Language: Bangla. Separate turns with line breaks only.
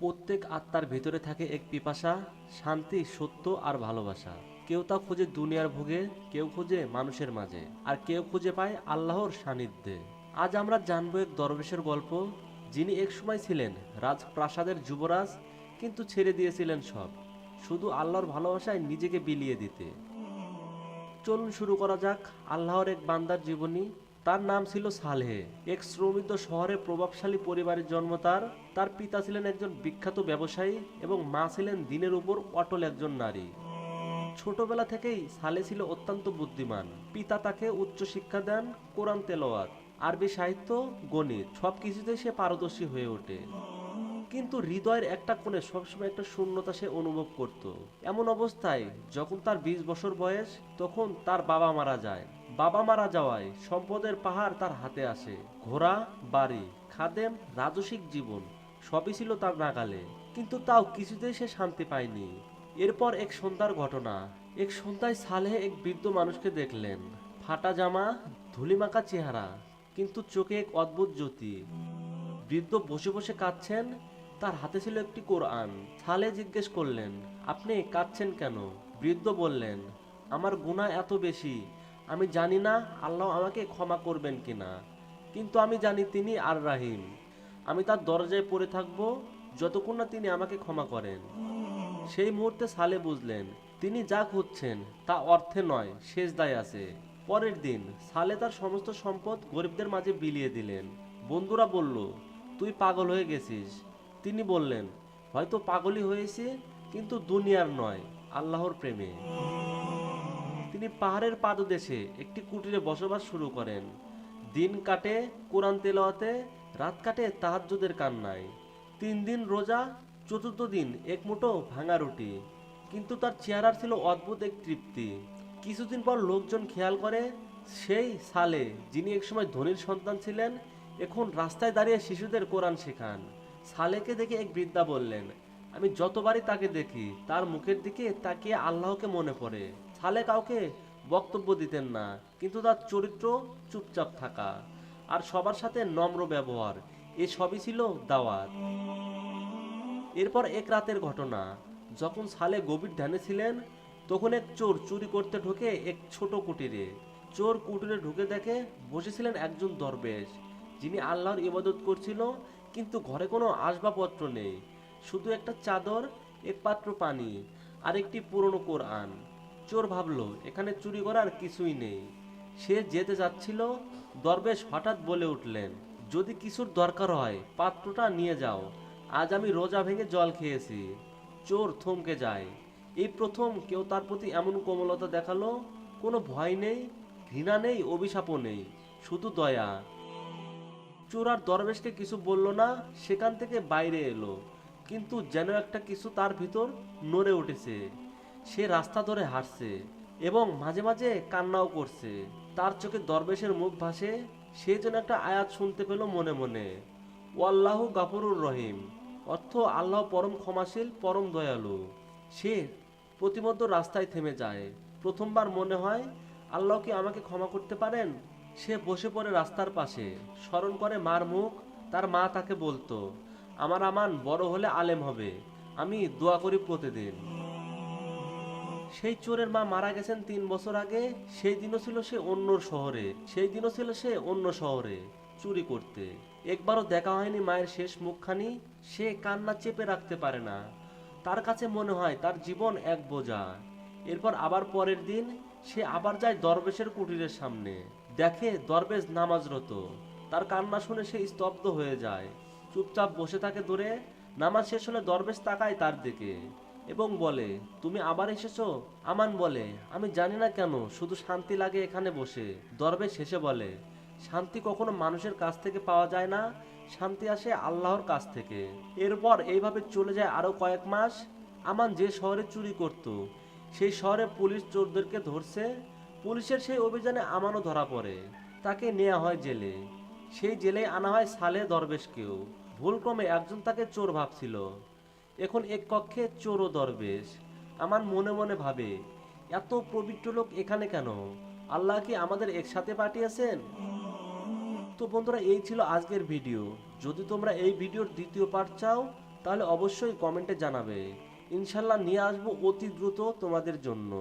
প্রত্যেক আত্মার ভেতরে থাকে এক পিপাসা, শান্তি, সত্য আর ভালোবাসা। কেউ তা খুঁজে দুনিয়ার ভোগে, কেউ খুঁজে মানুষের মাঝে, আর কেউ খুঁজে পায় আল্লাহর সান্নিধ্যে। আজ আমরা জানব এক দরবেশের গল্প, যিনি এক সময় ছিলেন রাজপ্রাসাদের যুবরাজ, কিন্তু ছেড়ে দিয়েছিলেন সব। শুধু আল্লাহর ভালোবাসায় নিজেকে বিলিয়ে দিতে। চলুন শুরু করা যাক আল্লাহর এক বান্দার জীবনী তার নাম ছিল সালহে। এক শ্রমিত শহরে প্রভাবশালী পরিবারের জন্ম তার। তার পিতা ছিলেন একজন বিখ্যাত ব্যবসায়ী এবং মা ছিলেন দিনের উপর অটল একজন নারী। ছোটবেলা থেকেই সালে ছিল অত্যন্ত বুদ্ধিমান। পিতা তাকে উচ্চ শিক্ষা দেন, কোরআন তেলোয়াত আরবি সাহিত্য, গণিত সব কিছুতেই সে পারদর্শী হয়ে ওঠে। কিন্তু হৃদয়ের একটা কোণে সবসময় একটা শূন্যতা সে অনুভব করত। এমন অবস্থায় যখন তার বিশ বছর বয়স, তখন তার বাবা মারা যায়। বাবা মারা যাওয়ায় সম্পদের পাহাড় তার হাতে আসে। ঘোড়া, বাড়ি, খাদেম, রাজসিক জীবন, সবই ছিল তার নাগালে। কিন্তু তাও কিছুতেই সে শান্তি পায়নি। এরপর এক সন্ধ্যার ঘটনা। এক সন্ধ্যায় সালেহ এক বৃদ্ধ মানুষকে দেখলেন। ফাটা জামা, ধুলিমাখা চেহারা, কিন্তু চোখে এক অদ্ভুত জ্যোতি। বৃদ্ধ বসে বসে কাঁদছেন তার হাতে ছিল একটি কোরআন। সালে জিজ্ঞেস করলেন, আপনি কাঁদছেন কেন? বৃদ্ধ বললেন, আমার গুনাহ এত বেশি, আমি জানি না আল্লাহ আমাকে ক্ষমা করবেন কিনা। কিন্তু আমি জানি তিনি আর রাহিম। আমি তার দরজায় পড়ে থাকব, যতক্ষণ না তিনি আমাকে ক্ষমা করেন। সেই মুহূর্তে সালে বুঝলেন, তিনি যা খুঁজছেন, তা অর্থে নয় শেষ দায় আছে। পরের দিন সালে তার সমস্ত সম্পদ গরিবদের মাঝে বিলিয়ে দিলেন। বন্ধুরা বলল, তুই পাগল হয়ে গেছিস। তিনি বললেন, হয়তো পাগলই হয়েছে, কিন্তু দুনিয়ার নয়, আল্লাহর প্রেমে। তিনি পাহাড়ের পাদদেশে একটি কুটিরে বসবাস শুরু করেন। দিন কাটে, কোরআন তেলাওয়াতে, রাত কাটে তাহাজ্জুদের কান্নায়। তিন দিন রোজা, চতুর্থ দিন এক মুঠো ভাঙা রুটি। কিন্তু তার চেহারার ছিল অদ্ভুত এক তৃপ্তি। কিছুদিন পর লোকজন খেয়াল করে, সেই সালে যিনি একসময় ধনীর সন্তান ছিলেন, এখন রাস্তায় দাঁড়িয়ে শিশুদের কোরআন শেখান। সালেকে দেখে এক বৃদ্ধা বললেন, আমি যতবারই তাকে দেখি, তার মুখের দিকে তাকিয়ে আল্লাহকে মনে পড়ে। সালে কাউকে বক্তব্য দিতেন না, কিন্তু তার চরিত্র চুপচাপ থাকা। আর সবার সাথে নম্র ব্যবহার, এ সবই ছিল দাওয়াত। এরপর এক রাতের ঘটনা। যখন সালে গভীর ধ্যানে ছিলেন, তখন এক চোর চুরি করতে ঢোকে এক ছোট কুটিরে। চোর কুটিরে ঢুকে দেখে বসেছিলেন একজন দরবেশ। যিনি আল্লাহর ইবাদত করছিল, কিন্তু ঘরে কোনো আসবাবপত্র নেই। শুধু একটা চাদর, এক পাত্র পানি, আর একটি পুরনো কোরআন। চোর ভাবলো, এখানে চুরি করার কিছুই নেই। সে যেতে যাচ্ছিল, দরবেশ হঠাৎ বলে উঠলেন, যদি কিছুর দরকার হয়, পাত্রটা নিয়ে যাও। আজ আমি রোজা ভেঙে জল খেয়েছি। চোর থমকে যায়। এই প্রথম কেউ তার প্রতি এমন কোমলতা দেখাল, কোনো ভয় নেই, ঘৃণা নেই, অভিশাপও নেই, শুধু দয়া। চোর আর দরবেশকে কিছু বলল না, সেখান থেকে বাইরে এলো। কিন্তু যেন একটা কিছু তার ভিতর নড়ে উঠেছে। সে রাস্তা ধরে হাঁটছে এবং মাঝে মাঝে কান্নাও করছে। তার চোখে দরবেশের মুখ ভাসে, সে যেন একটা আয়াত শুনতে পেল মনে মনে। ও আল্লাহ গাফরুর রহিম, অর্থ আল্লাহ পরম ক্ষমাশীল, পরম দয়ালু। সে প্রতিমধ্য রাস্তায় থেমে যায়। প্রথমবার মনে হয়, আল্লাহ কি আমাকে ক্ষমা করতে পারেন? সে বসে পড়ে রাস্তার পাশে। স্মরণ করে মার মুখ, তার মা তাকে বলতো, আমার আমান বড় হলে আলেম হবে, আমি দোয়া করি প্রতিদিন। সেই চোরের মা মারা গেছেন তিন বছর আগে, সেই দিনও ছিল সে অন্য শহরে, সেই দিনও ছিল সে অন্য শহরে চুরি করতে। একবারও দেখা হয়নি মায়ের শেষ মুখখানি, সে কান্না চেপে রাখতে পারে না। তার কাছে মনে হয় তার জীবন এক বোঝা। এরপর আবার পরের দিন সে আবার যায় দরবেশের কুটিরের সামনে। দেখে দরবেশ নামাজরত। তার কান্না শুনে সে স্তব্ধ হয়ে যায়। চুপচাপ বসে থাকে দূরে, নামাজ শেষ হলে দরবেশ তাকায় তার দিকে এবং বলে, তুমি আবার এসেছ? আমান বলে, আমি জানি না কেন, শুধু শান্তি লাগে এখানে বসে। দরবেশ শেষে বলে, শান্তি কখনো মানুষের কাছ থেকে পাওয়া যায় না। শান্তি আসে আল্লাহর কাছ থেকে। এরপর এইভাবে চলে যায় আরও কয়েক মাস। আমান যে শহরে চুরি করত, সেই শহরে পুলিশ চোরদেরকে ধরছে। পুলিশের সেই অভিযানে আমানও ধরা পড়ে। তাকে নেওয়া হয় জেলে। সেই জেলে আনা হয় সালে দরবেশকেও। ভুলক্রমে একজন তাকে চোর ভাবছিল। এখন এক কক্ষে চোর ও দরবেশ। আমার মনে মনে ভাবে, এত পবিত্র লোক এখানে কেন? আল্লাহ কি আমাদের একসাথে পাঠিয়েছেন? তো বন্ধুরা, এই ছিল আজকের ভিডিও। যদি তোমরা এই ভিডিওর দ্বিতীয় পার্ট চাও, তাহলে অবশ্যই কমেন্টে জানাবে। ইনশাল্লাহ নিয়ে আসব অতি দ্রুত তোমাদের জন্য।